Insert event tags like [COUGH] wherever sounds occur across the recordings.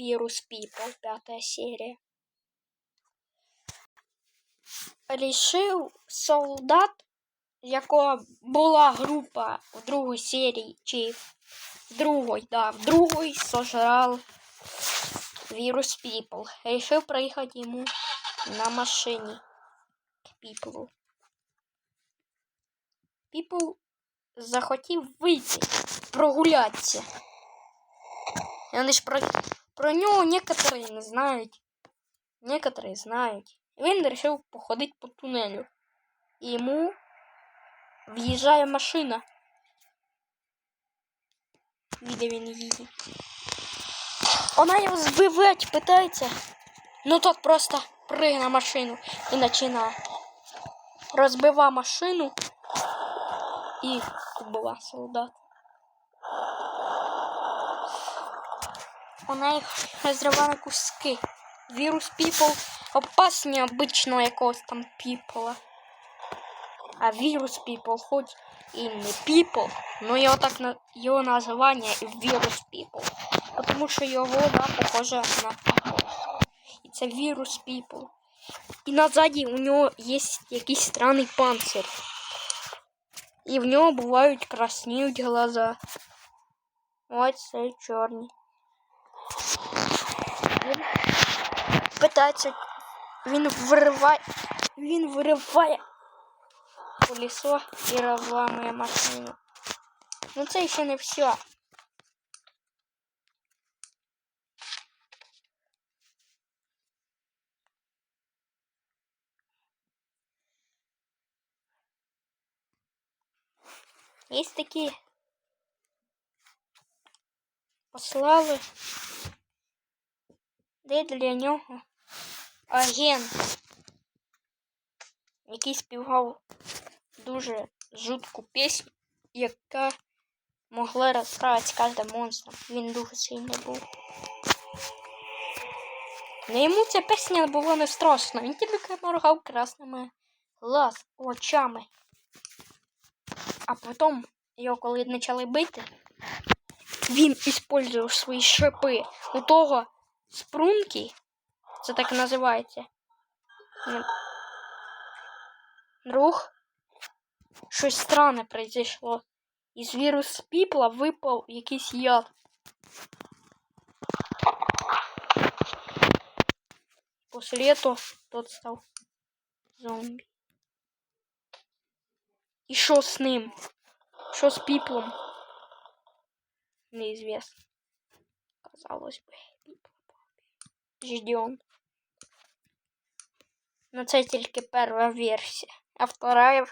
Вирус People, пятая серия. Рішив солдат, якого була група в другій серії, чи в другій, да, в другій сожрав вірус People. Рішив проїхати йому на машині к People. People захотів вийти, прогулятися. І Вони ж про, про нього некоторі не знають. Некоторі знають. Він вирішив походити по тунелю. І йому в'їжджає машина. Де він їде. Вона його збивати питається. Ну тот просто прыгне на машину і починає. Розбива машину і убива солдат. Вона їх розриває на куски. Вірус People опаснее обычного якогось там People. А вірус People хоч і не People, но його так на його названня вірус People. Тому що його вода похожа на People. І це вірус People. І назаді у нього є якийсь странний панцир. І в нього бувають красніють глаза. Ось це чорні. питається. Він вириває. Він вириває колесо і розламує машину. Ну це ще не все. Є такі послали, де для нього Агент, який співав дуже жутку пісню, яка могла розправити кожним монстром. Він дуже сильний був. Но йому ця пісня була не страшна. Він тільки моргав красними глаз очами. А потім його коли почали бити, він использував свої шипи. У того спрунки, це так називається. М. Друг, щось странне произошло. Із вірус піпла випав якийсь яд. После этого тот стал зомби. І що з ним? Що з піплом? Неізвісно. Казалось піпла. Ждем. Ну це тільки перша версія. А вторая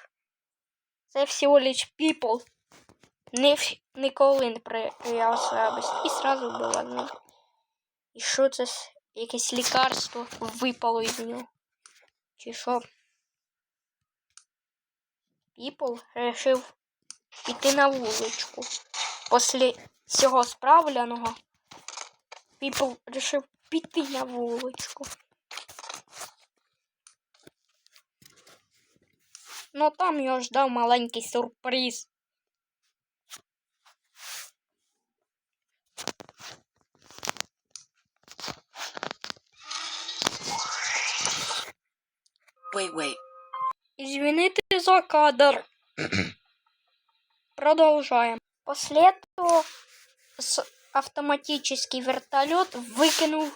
це всього лиш people. Не, ніколи не проявляв слабость. І сразу було ну. І що це якесь лікарство випало із нього? Чи що? People решив піти на вуличку. Після цього справляного People решив піти на вуличку. Ну там його ждав маленький сюрприз. Wait, wait. Извините за кадр. [CLEARS THROAT] Продолжаем. После этого с- автоматический вертолет выкинул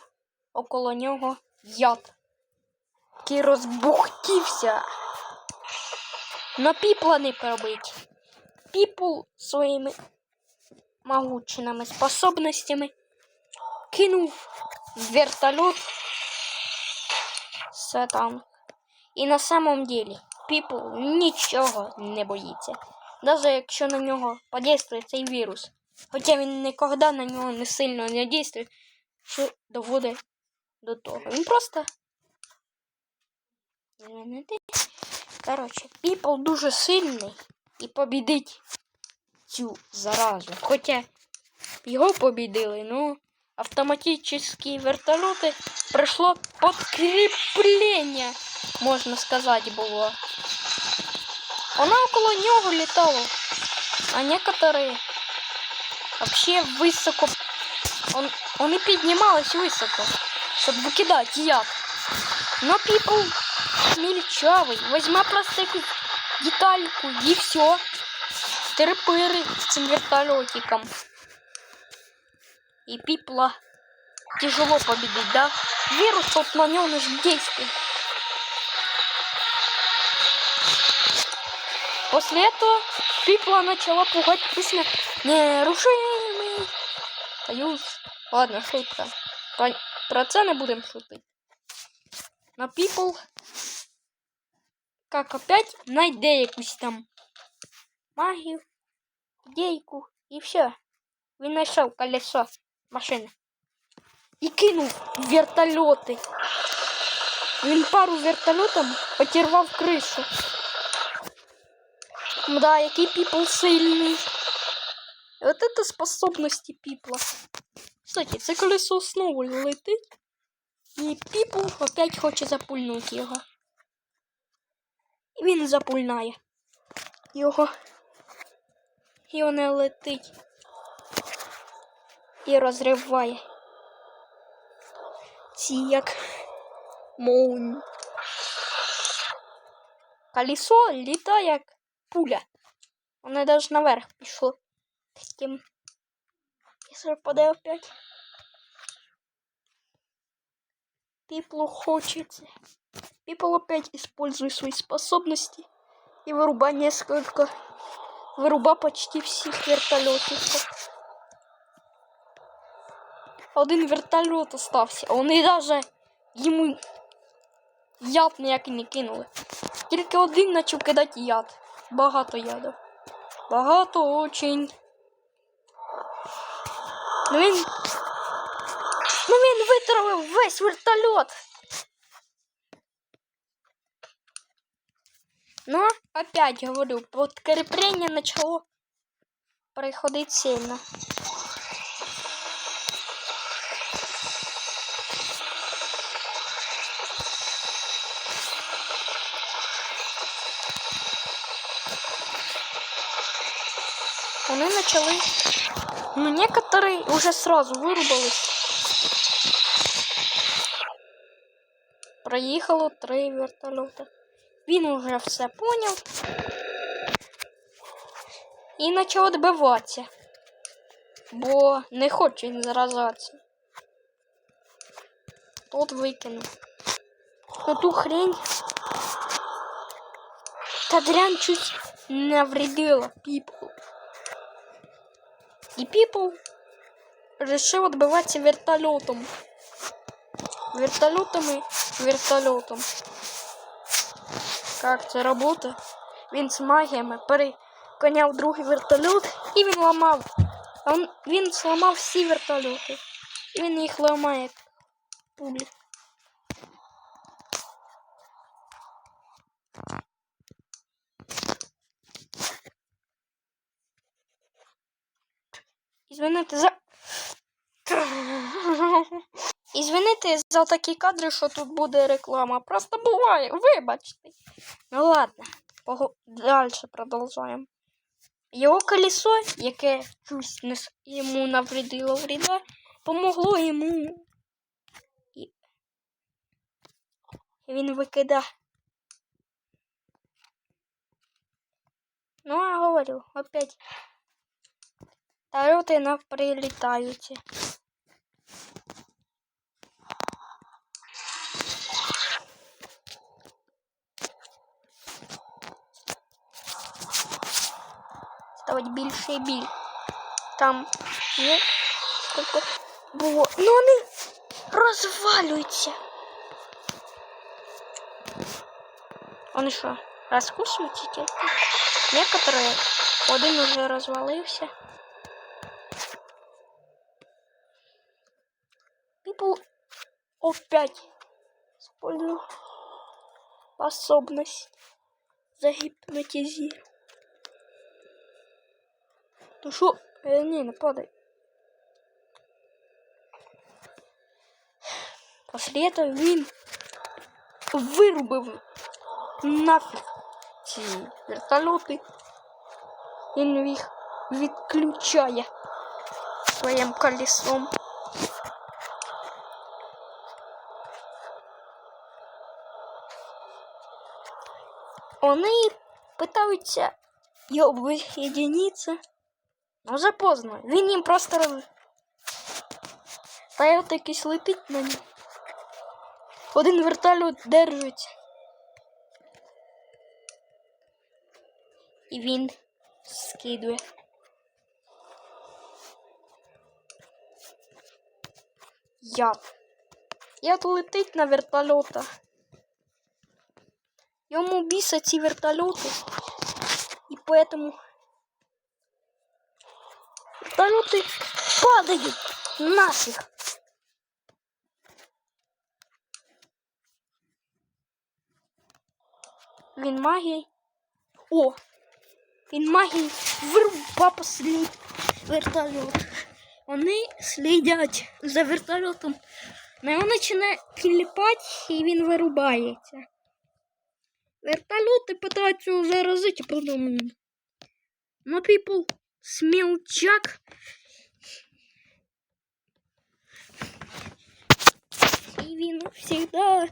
около нього яд. Який розбухтівся. Но піпла не пробить. Піпл своїми могучими способностями кинув в вертолет все там. І на самом деле People нічого не боїться. Навіть якщо на нього подействує цей вірус. Хоча він ніколи на нього не сильно не дійствує, що доводить до того. Він просто. Коротше, People дуже сильний і побідить цю заразу. Хоча його побідили, ну, автоматические вертолеты пришло подкрепление, можна сказати, було. Вона около нього літала, а некоторые вообще високо он, вони піднімались високо, щоб викидати яд. Но Піпл мільчавий, візьме просто якусь детальку і все. Терпири цим вертольотиком. И Пипла тяжело победить, да? Вирус тут на нем уже действует. После этого Пипла начала пугать песня «Нерушимый союз». Ладно, шутка. Про, про це не будемо шутити. Но Пипл, как опять, найде якусь там магію, ідейку і все. Він знайшов колесо машини. І кинув вертольоти. Він пару вертольотом потервав кришу. Да, який піпл сильний. І от це способності піпла. Кстати, це колесо знову летить. І піпл опять хоче запульнути його. Він запульнає його. І воно летить і розриває. Ці як молні. Колесо літає як пуля. Воно навіть наверх пішло. Таким. Якщо впаде опять. Пиплу хочется. Пипл опять использует свои способности и выруба несколько, выруба почти всех вертолетов. Один вертольот остався. Вони навіть йому яд ніякий не кинули. Тільки один почав кидати яд. Багато яду. Багато очень. Ну він. Ну він витравив весь вертольот. Ну, опять говорю, подкрепление начало приходить сильно. Вони почали. Ну, некоторые уже сразу вырубались. Проїхало три вертольота. Він уже все поняв. І почав відбиватися. Бо не хоче він заражатися. Тот викинув. Ну ту хрень. Та дрянь чуть навредила Піпл. И Пипл решил отбиваться вертолетом. Вертолетом и вертолетом. Как це робота? Він з магіями переконяв другий вертольот і він ламав. А він, зламав всі вертольоти. І він їх ламає як пулі. Ізвините за. Ізвините за такі кадри, що тут буде реклама. Просто буває, вибачте. Ну ладно, пого... далі продовжуємо. Його колесо, яке чусь не... йому навредило вреда, помогло йому. І... і він викидав. Ну, я говорю, опять. Тарелки на прилітають. Ставить більше і біль. Там є скільки було. Ну вони розвалюються. Вони що, розкусуються тільки? Некоторые один уже розвалився. People опять использую способность загипнотизировать. Ну шо? Э, не, ну нападай. После этого він вырубил нафиг ці вертольоти. Він їх відключає своїм колесом. Вони пытаются його объединиться Ну, поздно. Він їм просто роз... Та й от якийсь летить на нього. Один вертольот держить. І він скидує. Яд. Яд летить на вертольота. Йому бісять ці вертольоти. І поэтому вертольоти падають нафіг. Він магією. О! Він магією вирубав послід вертольот. Вони слідять за вертольотом. На його починає кліпати і він вирубається. Вертольоти питаються заразити, потім... Но people смілчак. І він всегда...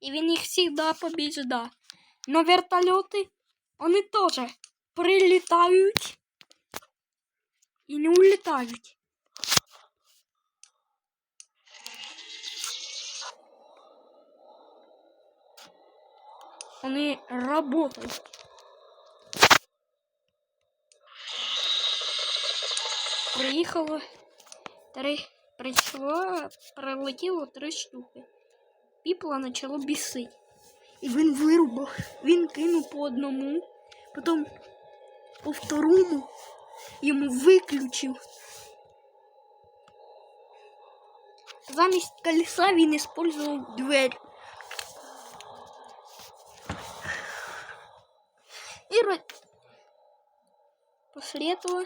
І він їх всегда побіжда. Но вертольоти, вони теж прилітають і не улітають. Вони работают. Приїхало три. Прийшло, прилетіло три штуки. Піпла почало бісити. І він вирубав. Він кинув по одному, потім по второму йому виключив. Замість колеса він использовал дверь. И ро- после этого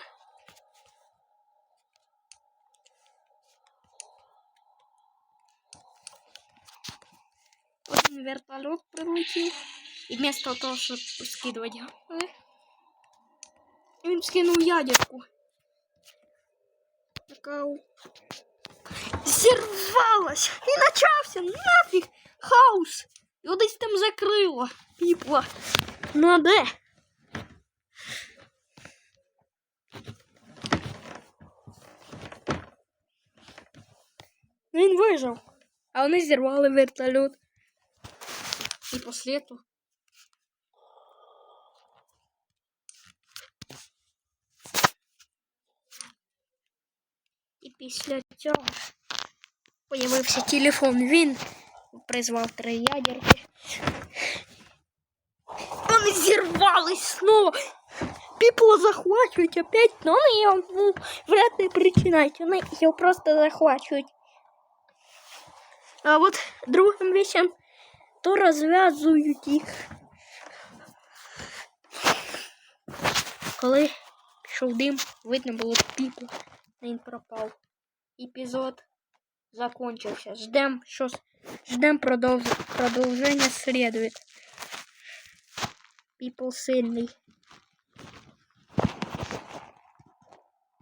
вертолет прилетел. И вместо того, чтобы скидывать газы, він скинув ядерку. Така у- зірвалась і почався нафіг хаос. Його десь там закрило. Піпла. Ну а де? Він вижив. А вони зірвали вертольот. І після того І після цього появився телефон. Він призвав три ядерки. Вони зірвались знову. Піпло захвачують опять, но вони його ну, вряд ли причинають. Вони його просто захвачують. А от другим вещам то розв'язують їх. Коли пішов дим, видно було піпло. Він пропав. Епізод закончився. Ждем, що ждем продовж... продовження слідує. Піпл сильний.